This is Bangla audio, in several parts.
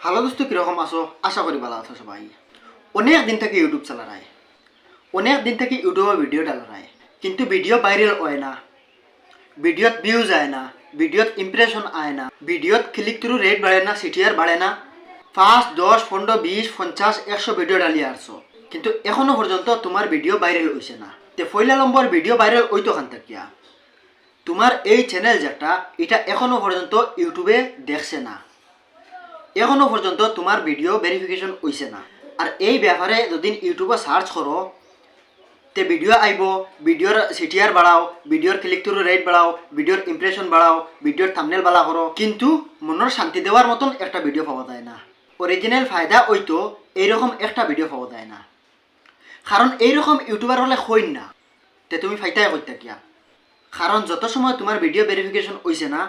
হ্যালো দোস্ত, কীরকম আছো? আশা করি ভালো আছো সবাই। অনেক দিন থেকে ইউটিউব চালারায় অনেক দিন থেকে ইউটিউবে ভিডিও ডালারায় কিন্তু ভিডিও ভাইরাল হয় না। ভিডিওত ভিউজ আয় না। ভিডিওত ইমপ্রেশন আয় না। ভিডিওত ক্লিক থ্রু রেট বাড়ে না সিটিআর বাড়ে না। পাঁচ, দশ, পনেরো, বিশ, পঞ্চাশ, একশো ভিডিও ডালিয়ে আসছো কিন্তু এখনও পর্যন্ত তোমার ভিডিও ভাইরাল হয়েছে না। তে ফইলা নম্বর ভিডিও ভাইরাল হইতো খান থাকিয়া তোমার এই চ্যানেল যেটা, এটা এখনও পর্যন্ত ইউটিউবে দেখছে না। এখনও পর্যন্ত তোমার ভিডিও ভেরিফিকেশন হইছে না। আর এই ব্যাপারে যদি ইউটিউবে সার্চ করো, তে ভিডিও আইব ভিডিওর সিটিআর বাড়াও ভিডিওর ক্লিক থ্রু রেট বাড়াও ভিডিওর ইমপ্রেশন বাড়াও ভিডিওর থামনেল বাড়া করো কিন্তু মনের শান্তি দেওয়ার মতন একটা ভিডিও পাওয়া যায় না। অরিজিনাল ফায়দা ওইতো এইরকম একটা ভিডিও পাওয়া যায় না। কারণ এইরকম ইউটিউবার হলে হইন না। তে তুমি ফাইতাই করতে কিয়া। কারণ যত সময় তোমার ভিডিও ভেরিফিকেশন হইছে না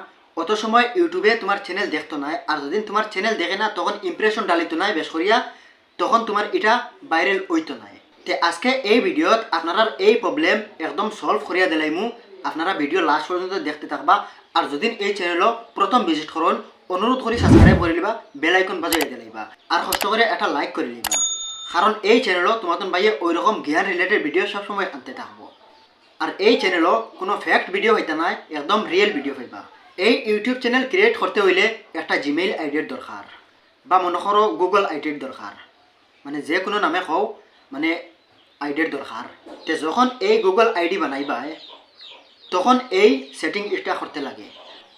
অত সময় ইউটিউবে তোমার চ্যানেল দেখতো নাই আর যদি তোমার চ্যানেল দেখে না, তখন ইমপ্রেশন ডালিতো নাই বেশ করিয়া তখন তোমার এটা ভাইরাল হইতো নাই। তে আজকে এই ভিডিওত আপনারা এই প্রবলেম একদম সলভ করিয়া দিলাইমু আপনারা ভিডিও লাস্ট পর্যন্ত দেখতে থাকবা আর যদি এই চ্যানেলও প্রথম ভিজিট করুন অনুরোধ করি সাবস্ক্রাইব করে লিবা বেল আইকন বাজাই দিলাইবা আর কষ্ট করে একটা লাইক করে লিবা। কারণ এই চ্যানেলও তোমার বাইয়ে ওই রকম জ্ঞান রিলেটেড ভিডিও সবসময় আনতে থাকব। আর এই চ্যানেলও কোনো ফ্যাক্ট ভিডিও হইতে নাই, একদম রিয়েল ভিডিও পাইবা এই ইউটিউব চ্যানেল ক্রিয়েট করতে হইলে একটা জিমেইল আইডির দরকার বা মনে করো গুগল আইডির দরকার। মানে যে কোনো নামে কও মানে আইডির দরকার। তে যখন এই গুগল আইডি বানাইবাই, তখন এই সেটিং এটা করতে লাগে।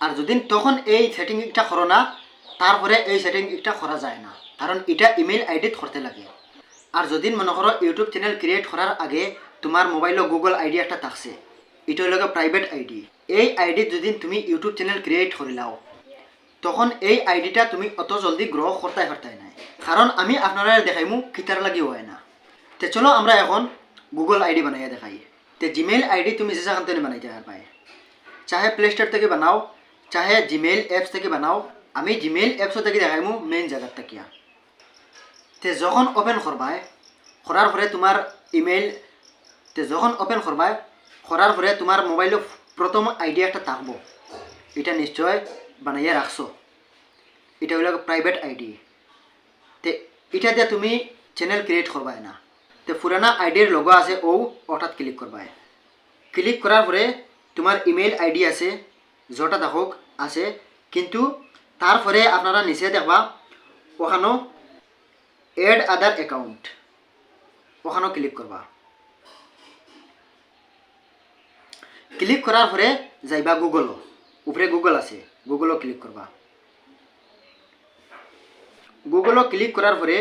আর যদি তখন এই সেটিং এটা করো না, তারপরে এই সেটিং এটা করা যায় না। কারণ এটা ইমেল আইডিত করতে লাগে। আর যদি মনে করো ইউটিউব চ্যানেল ক্রিয়েট করার আগে তোমার মোবাইলে গুগল আইডি একটা থাকছে এটা হলো প্রাইভেট আইডি এই আইডি যদি তুমি ইউটিউব চ্যানেল ক্রিয়েট করিলাও তখন এই আইডিটা তুমি অত জলদি গ্রহ করতে পারতাই নাই। কারণ আমি আপনারা দেখাইমু কিতার লাগি হয় না। তে চলো আমরা এখন গুগল আইডি বানাইয়া দেখাই। তে জিমেইল আইডি তুমি যে যেখান থেকে বানাইতে পারবাই চাহে প্লে স্টোর থেকে বানাও, চাহে জিমেইল অ্যাপস থেকে বানাও। আমি জিমেইল অ্যাপস থেকে দেখাইমু মেইন জায়গার থাকিয়া। তে যখন ওপেন করবাই করার পরে তোমার ইমেইল তে যখন ওপেন করবাই করার পরে তোমার মোবাইলে প্রথম আইডি একটা থাকব। এটা নিশ্চয় বানাইয়া রাখছো। এটা হলো প্রাইভেট আইডি তে এটা দিয়ে তুমি চ্যানেল ক্রিয়েট করবাই না। তে পুরানা আইডির লগো আছে, ও ওটাত ক্লিক করবাই। ক্লিক করার পরে তোমার ইমেল আইডি আছে, যেটা দেখক আছে, কিন্তু তারপরে আপনারা নিচে দেখবা, ওখানো এড আদার অ্যাকাউন্ট ওখানেও ক্লিক করবা। ক্লিক করার পরে যাইবা গুগলও উপরে গুগল আছে। গুগলও ক্লিক করবা। গুগলও ক্লিক করার পরে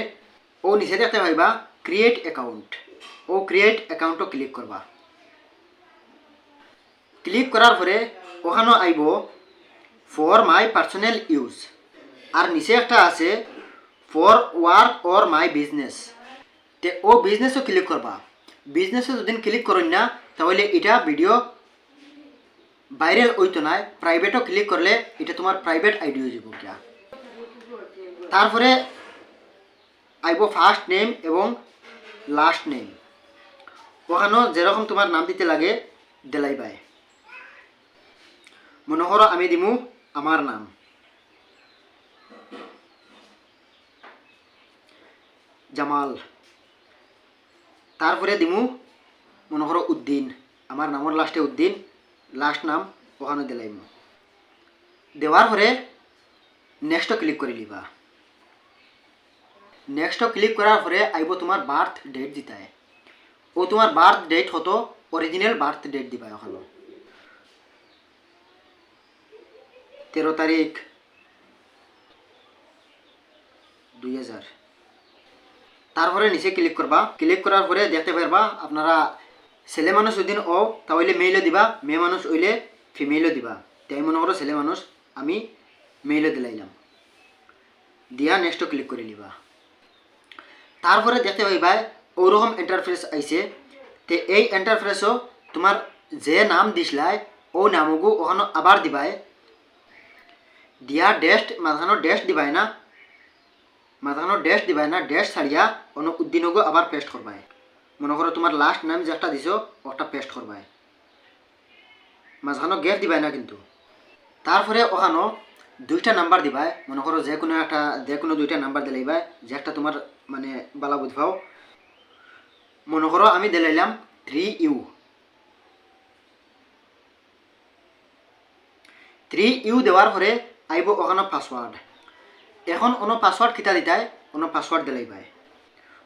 ও নিচে দেখতে পাইবা ক্রিয়েট অ্যাকাউন্ট ও ক্রিয়েট অ্যাকাউন্টও ক্লিক করবা। ক্লিক করার পরে ওখানেও আইব ফর মাই পার্সোনাল ইউজ আর নিচে একটা আছে for work or my business তে ও বিজনেসও ক্লিক করবা। বিজনেসও যদি ক্লিক করেন না, তাহলে এটা ভিডিও ভাইরাল হইতো নাই প্রাইভেটও ক্লিক করলে এটা তোমার প্রাইভেট আইডি হয়ে যাব কিয়া তারপরে আইব ফার্স্ট নেম এবং লাস্ট নেম ওখানেও যেরকম তোমার নাম দিতে লাগে দেলাইবাই মনে করো আমি দিমু আমার নাম। জামাল। তারপরে দিমু, মনে করো উদ্দিন। আমার নামের লাস্টে উদ্দিন। লাস্ট নাম ওখানে দিলাইমু দেওয়ার পরে নেক্সটও ক্লিক করে লিবা নেক্সটও ক্লিক করার পরে আইব তোমার বার্থ ডেট দিতায় ও তোমার বার্থ ডেট হতো অরিজিনাল বার্থ ডেট দিবা ওখানে তেরো তারিখ দুই হাজার। তারপরে নিচে ক্লিক করবা। ক্লিক করার পরে দেখতে পারবা আপনারা ছেলে মানুষ ওইদিন ও তাহলে মেইলও দিবা, মেয়ে মানুষ হইলে ফিমেলও দিবা। তাই মনে করো ছেলে মানুষ, আমি মেইলও দিলাইলাম। দিয়া নেক্সটও ক্লিক করে নিবা। তারপরে দেখতে পাইবা ওরকম এন্টারফেস আইছে। তে এই এন্টারফেসও তোমার যে নাম দিসলাই ও নামগু ওখানে আবার দিবাই। দিয়া ডেস্ট মাঝখানো ডেস্ট দিবাই না। মাঝখানো ডেস্ট দিবাই না ডেস্ট ছাড়িয়া অন্য উদ্দিনগো আবার পেস্ট করবাই। মনে করো তোমার লাস্ট নাম যে একটা দিছো, ওটা পেস্ট করবাই। মাঝখানো গ্যাপ দিবাই না কিন্তু। তারপরে ওখানো দুইটা নাম্বার দিবাই, মনে করো যে কোনো একটা, যে কোনো দুইটা নাম্বার দিলাইবাই, যে একটা তোমার মানে বালা বুঝবাও। মনে করো আমি দিলাইলাম থ্রি ইউ থ্রি ইউ দেওয়ার পরে আইব ওখানে পাসওয়ার্ড এখন কোনো পাসওয়ার্ড কিতা দিতাই, কোনো পাসওয়ার্ড দিলাইবাই।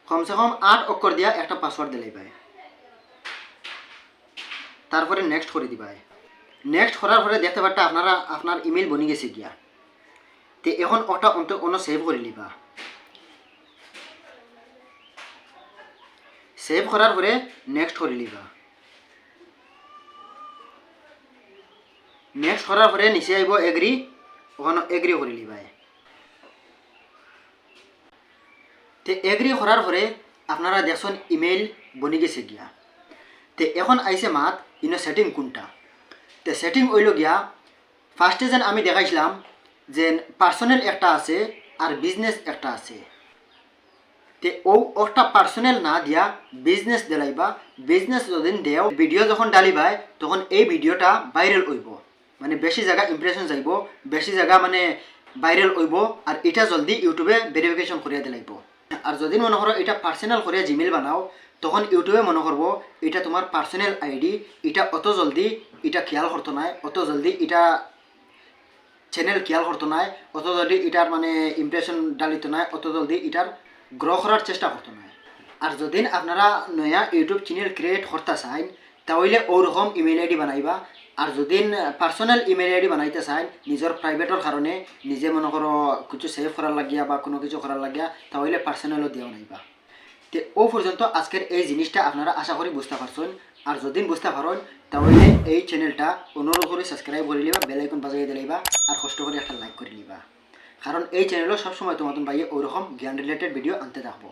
কমসে কম আট অক্ষর দিয়া একটা পাসওয়ার্ড পায়। তারপরে নেক্সট করে দিবাই নেক্সট করার পরে দেখতে পারটা আপনারা, আপনার ইমেল বনি গেছে গিয়া। তে এখন ওটা অন্ত অন্য সেভ করে লিবা সেভ করার পরে নেক্সট করে লিবা নেক্সট করার পরে নিচে আইব এগ্রি ওখানে এগ্রি করে লিবাই তে এগ্রি করার পরে আপনারা দেখুন ইমেইল বনি গেছে গিয়া। তে এখন আইসে মাত ইনো সেটিং কোনটা? তে সেটিং ওইল গিয়া ফার্স্টে যেন আমি দেখাইছিলাম যে পার্সোনাল একটা আছে আর বিজনেস একটা আছে। তে ও ওটা পার্সোনাল না দিয়া বিজনেস দিলাইবা বিজনেস যদিন দেও ভিডিও যখন ডালিবাই তখন এই ভিডিওটা ভাইরাল হইব। মানে বেশি জায়গা ইমপ্রেশন যাইব বেশি জায়গা মানে ভাইরাল হইব, আর এটা জলদি ইউটিউবে ভেরিফিকেশন করিয়া দিলাইব। আর যদি মনে করো এটা পার্সোনাল করে জিমেল বানাও, তখন ইউটিউবে মনে করব, এটা তোমার পার্সোনাল আইডি এটা অত জলদি এটা খেয়াল করতো নাই, অত জলদি এটা চ্যানেল খেয়াল করতো নাই, অত জলদি এটার মানে ইমপ্রেশন ডালিত নাই, অত জলদি এটার গ্রো করার চেষ্টা করতো নাই। আর যদি আপনারা নয়া ইউটিউব চ্যানেল ক্রিয়েট করতে চান, তাহলে ওরকম ইমেল আইডি বানাইবা আর যদি পার্সোনাল ইমেল আইডি বানাইতে চান নিজের প্রাইভেটর কারণে নিজে মনে করো কিছু সেভ করার লাগিয়া বা কোনো কিছু করার লাগিয়া, তাহলে পার্সোনালও দিয়া বানাইবা তে ও পর্যন্ত আজকের এই জিনিসটা আপনারা আশা করি বুঝতে পারছেন আর যদি বুঝতে পারেন তাহলে এই চ্যানেলটা অনুরোধ করে সাবস্ক্রাইব করে লিবা বেল আইকন বাজাই দিলাইবা আর কষ্ট করে একটা লাইক করে লিবা। কারণ এই চ্যানেলও সবসময় তোমাদের ভাইয়ে ওরকম জ্ঞান রিলেটেড ভিডিও আনতে থাকব।